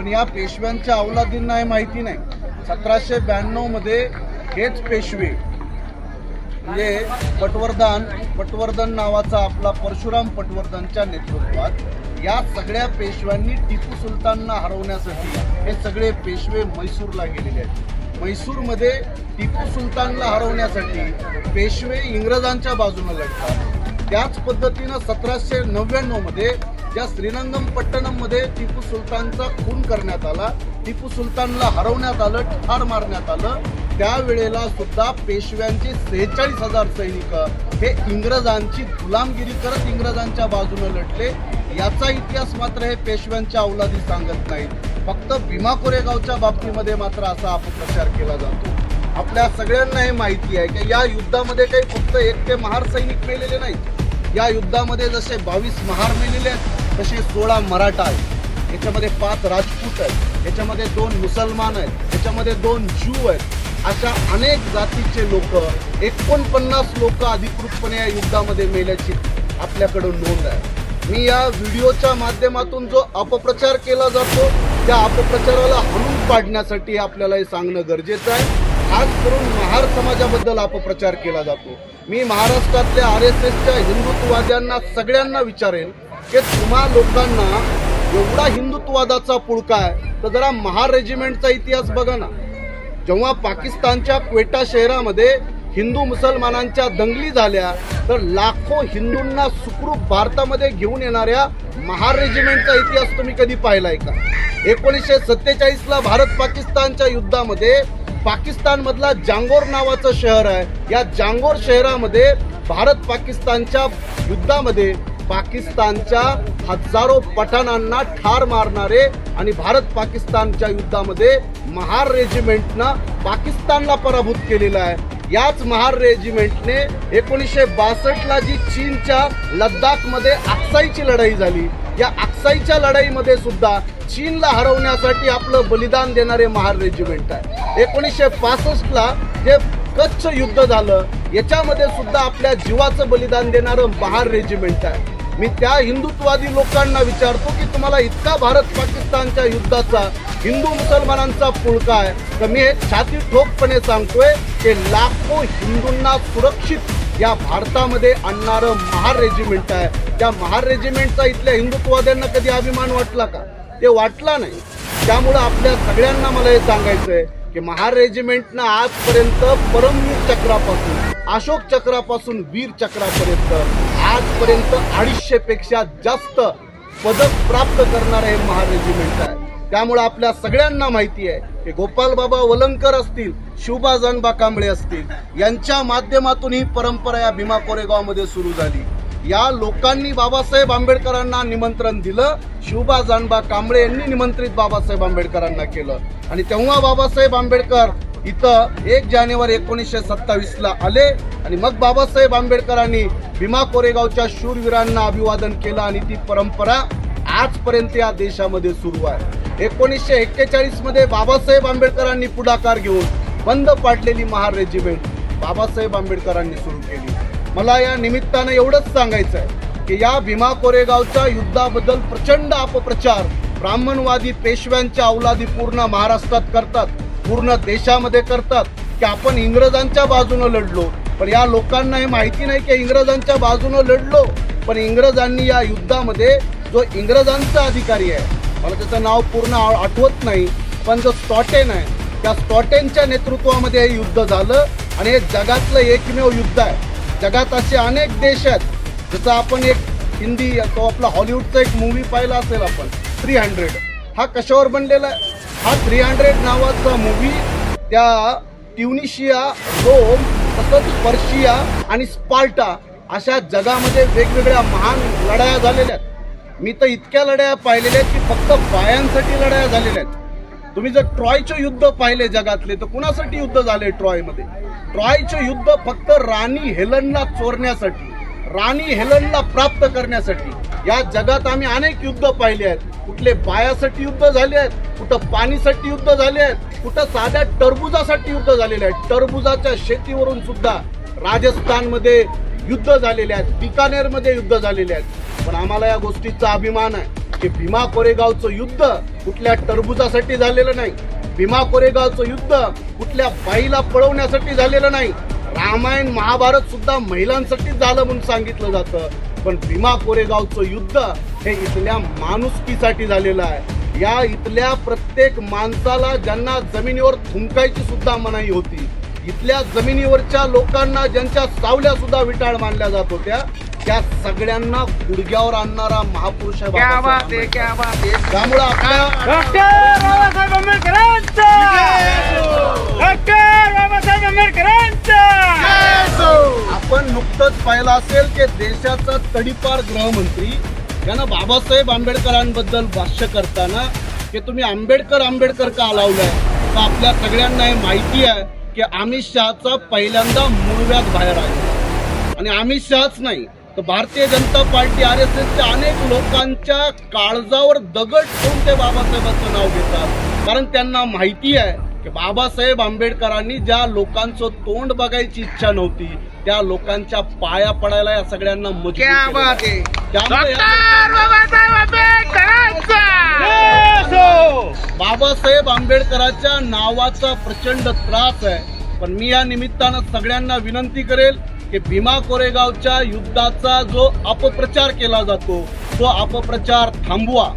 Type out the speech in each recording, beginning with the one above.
पण या पेशव्यांच्या अवलादींना हे माहिती नाही. सतराशे ब्याण्णवमध्ये हेच पेशवे म्हणजे पटवर्धन पटवर्धन नावाचा आपला परशुराम पटवर्धनच्या नेतृत्वात या सगळ्या पेशव्यांनी टिपू सुलतानना हरवण्यासाठी हे सगळे पेशवे म्हैसूरला गेलेले आहेत. म्हैसूरमध्ये टिपू सुलतानला हरवण्यासाठी पेशवे इंग्रजांच्या बाजूने लढतात. त्याच पद्धतीनं सतराशे नव्याण्णवमध्ये ज्या श्रीरंगम पट्टणममध्ये टिपू सुलतानचा खून करण्यात आला. टिपू सुलतानला हरवण्यात आलं ठार मारण्यात आलं. त्यावेळेला सुद्धा पेशव्यांचे सेहेचाळीस हजार सैनिक हे इंग्रजांची गुलामगिरी करत इंग्रजांच्या बाजूने लढले. याचा इतिहास मात्र हे पेशव्यांच्या अवलादी सांगत नाहीत. फक्त भीमा कोरेगावच्या बाबतीमध्ये मात्र असा अपप्रचार केला जातो. आपल्या सगळ्यांना हे माहिती आहे की या युद्धामध्ये काही फक्त एक ते महार सैनिक मेलेले नाहीत. या युद्धामध्ये जसे बावीस महार मेलेले आहेत तसे सोळा मराठा आहेत. याच्यामध्ये पाच राजपूत आहेत. याच्यामध्ये दोन मुसलमान आहेत. याच्यामध्ये दोन ज्यू आहेत. अशा अनेक जातीचे लोक एकोणपन्नास लोक अधिकृतपणे या युद्धामध्ये मेल्याची आपल्याकडून नोंद आहे. मी या व्हिडिओच्या माध्यमातून जो अपप्रचार केला जातो त्या अपप्रचाराला हणून पाडण्यासाठी आपल्याला हे सांगणं गरजेचं आहे. खास करून महार समाजाबद्दल अपप्रचार केला जातो. मी महाराष्ट्रातल्या आर एस एसच्या हिंदुत्ववाद्यांना सगळ्यांना विचारेल की तुम्हा लोकांना एवढा हिंदुत्ववादाचा पुळका आहे तर जरा महार रेजिमेंटचा इतिहास बघा ना. जेव्हा पाकिस्तानच्या क्वेटा शहरामध्ये हिंदू मुसलमानांच्या दंगली झाल्या तर लाखो हिंदूंना सुखरूप भारतामध्ये घेऊन येणाऱ्या महार रेजिमेंटचा इतिहास तुम्ही कधी पाहिलाय का? एकोणीसशे सत्तेचाळीसला भारत पाकिस्तानच्या युद्धामध्ये पाकिस्तानमधला जांगोर नावाचं शहर आहे. या जांगोर शहरामध्ये भारत पाकिस्तानच्या युद्धामध्ये पाकिस्तानच्या हजारो पठाणांना ठार मारणारे आणि भारत पाकिस्तानच्या युद्धामध्ये महार रेजिमेंटनं पाकिस्तानला पराभूत केलेलं आहे. याच महार रेजिमेंटने एकोणीसशे बासष्टला जी चीनच्या लद्दाखमध्ये आक्साईची लढाई झाली. या आक्साईच्या लढाईमध्ये सुद्धा चीनला हरवण्यासाठी आपलं बलिदान देणारे महार रेजिमेंट आहे. एकोणीसशे पासष्टला जे कच्छ युद्ध झालं याच्यामध्ये सुद्धा आपल्या जीवाचं बलिदान देणारं महार रेजिमेंट आहे. मी त्या हिंदुत्ववादी लोकांना विचारतो की तुम्हाला इतका भारत पाकिस्तानच्या युद्धाचा हिंदू मुसलमानांचा पुळका आहे. तर मी हे छाती ठोकपणे सांगतोय की लाखो हिंदूंना सुरक्षित या भारतामध्ये आणणारं महार रेजिमेंट आहे. त्या महार रेजिमेंटचा इथल्या हिंदुत्ववाद्यांना कधी अभिमान वाटला का? ते वाटला नाही. त्यामुळं आपल्या सगळ्यांना मला हे सांगायचं आहे की महार रेजिमेंटनं आजपर्यंत परमवीर चक्रापासून अशोक चक्रापासून वीर चक्रापर्यंत आजपर्यंत अडीचशे पेक्षा जास्त पदक प्राप्त करणारं हे महार रेजिमेंट आहे त्यामुळे आपल्या सगळ्यांना माहिती आहे की गोपाल बाबा वलंकर असतील शिवबा जानबा कांबळे असतील यांच्या माध्यमातून ही परंपरा या भीमा कोरेगावमध्ये सुरू झाली. या लोकांनी बाबासाहेब आंबेडकरांना निमंत्रण दिलं शिवबा जानबा कांबळे यांनी निमंत्रित बाबासाहेब आंबेडकरांना केलं. आणि तेव्हा बाबासाहेब आंबेडकर इथं एक जानेवारी एकोणीसशे सत्तावीसला आले आणि मग बाबासाहेब आंबेडकरांनी भीमा कोरेगावच्या शूरवीरांना अभिवादन केलं आणि ती परंपरा आजपर्यंत या देशामध्ये सुरू आहे. एकोणीसशे एक्केचाळीसमध्ये बाबासाहेब आंबेडकरांनी पुढाकार घेऊन बंद पाडलेली महार रेजिमेंट बाबासाहेब आंबेडकरांनी सुरू केली. मला या निमित्तानं एवढंच सांगायचं आहे की या भीमा कोरेगावच्या युद्धाबद्दल प्रचंड अपप्रचार ब्राह्मणवादी पेशव्यांच्या अवलादी पूर्ण महाराष्ट्रात करतात. पूर्ण देशामध्ये करतात की आपण इंग्रजांच्या बाजूनं लढलो. पण या लोकांना हे माहिती नाही की इंग्रजांच्या बाजूनं लढलो. पण इंग्रजांनी या युद्धामध्ये जो इंग्रजांचा अधिकारी आहे मला त्याचं नाव पूर्ण आठवत नाही पण जो स्टॉटेन आहे त्या स्टॉटेनच्या नेतृत्वामध्ये हे युद्ध झालं आणि हे जगातलं एकमेव युद्ध आहे. जगात असे अनेक देश आहेत जसं आपण एक हिंदी तो आपला हॉलिवूडचा एक मूवी पाहिला असेल आपण थ्री हंड्रेड हा कशावर बनलेला आहे? हा थ्री हंड्रेड नावाचा मूवी त्या ट्युनिशिया रोम तसंच पर्शिया आणि स्पार्टा अशा जगामध्ये वेगवेगळ्या महान लढाया झालेल्या आहेत. मी तर इतक्या लढाया पाहिलेल्या आहेत की फक्त बायांसाठी लढाया झालेल्या आहेत. तुम्ही जर ट्रॉयचे युद्ध पाहिले जगातले तर कुणासाठी युद्ध झाले ट्रॉयमध्ये? ट्रॉयचे युद्ध फक्त राणी हेलनला चोरण्यासाठी राणी हेलनला प्राप्त करण्यासाठी. या जगात आम्ही अनेक युद्ध पाहिले आहेत. कुठले बायासाठी युद्ध झाले आहेत कुठं पाणीसाठी युद्ध झाले आहेत कुठं साध्या टरबुजासाठी युद्ध झालेले आहेत. टरबुजाच्या शेतीवरून सुद्धा राजस्थानमध्ये युद्ध झालेले आहेत बिकानेरमध्ये युद्ध झालेले आहेत. पण आम्हाला या गोष्टीचा अभिमान आहे की भीमा कोरेगावचं युद्ध कुठल्या टरबुजासाठी झालेलं नाही भीमा कोरेगावचं युद्ध कुठल्या बाईला पळवण्यासाठी झालेलं नाही. रामायण महाभारत सुद्धा महिलांसाठी झालं म्हणून सांगितलं जातं. पण भीमा कोरेगावचं युद्ध हे इथल्या माणुसकीसाठी झालेलं आहे. या इथल्या प्रत्येक माणसाला ज्यांना जमिनीवर थुंकायची सुद्धा मनाई होती इथल्या जमिनीवरच्या लोकांना ज्यांच्या सावल्या सुद्धा विटाळ मानल्या जात होत्या त्या सगळ्यांना गुडघ्यावर आणणारा महापुरुष आहे त्यामुळं आपल्या पाहिलं असेल की देशाचा तडीपार गृहमंत्री यानं बाबासाहेब आंबेडकरांबद्दल भाष्य करताना की तुम्ही आंबेडकर आंबेडकर का लावलाय? तर आपल्या सगळ्यांना हे माहिती आहे की अमित शहाचा पहिल्यांदा मूळव्यात बाहेर आहे आणि अमित शहाच नाही तर Bharatiya Janata Party R S एसच्या अनेक लोकांच्या काळजावर दगड ठेवून ते बाबासाहेबांचं नाव घेतात. कारण त्यांना माहिती आहे की बाबासाहेब आंबेडकरांनी ज्या लोकांचं तोंड बघायची इच्छा नव्हती त्या लोकांच्या पाया पडायला या सगळ्यांना आंबेडकरांचा! बाबासाहेब आंबेडकरांच्या नावाचा प्रचंड त्रास आहे. पण मी या निमित्तानं सगळ्यांना विनंती करेल की भीमा कोरेगावच्या युद्धाचा जो अपप्रचार केला जातो तो अपप्रचार थांबवा.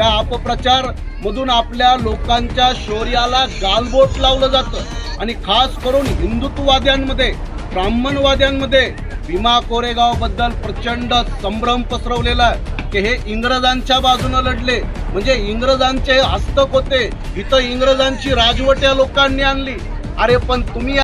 त्या अपप्रचार मधून आपल्या लोकांच्या शौर्याला गालबोट लावलं जातं. आणि खास करून हिंदुत्ववाद्यांमध्ये ब्राह्मणवाद्यांमध्ये भीमा कोरेगावबद्दल प्रचंड संभ्रम पसरवलेला आहे. की हे इंग्रजांच्या बाजूनं लढले. म्हणजे इंग्रजांचे हस्तक होते इथं इंग्रजांची राजवट या लोकांनी आणली. अरे पण तुम्ही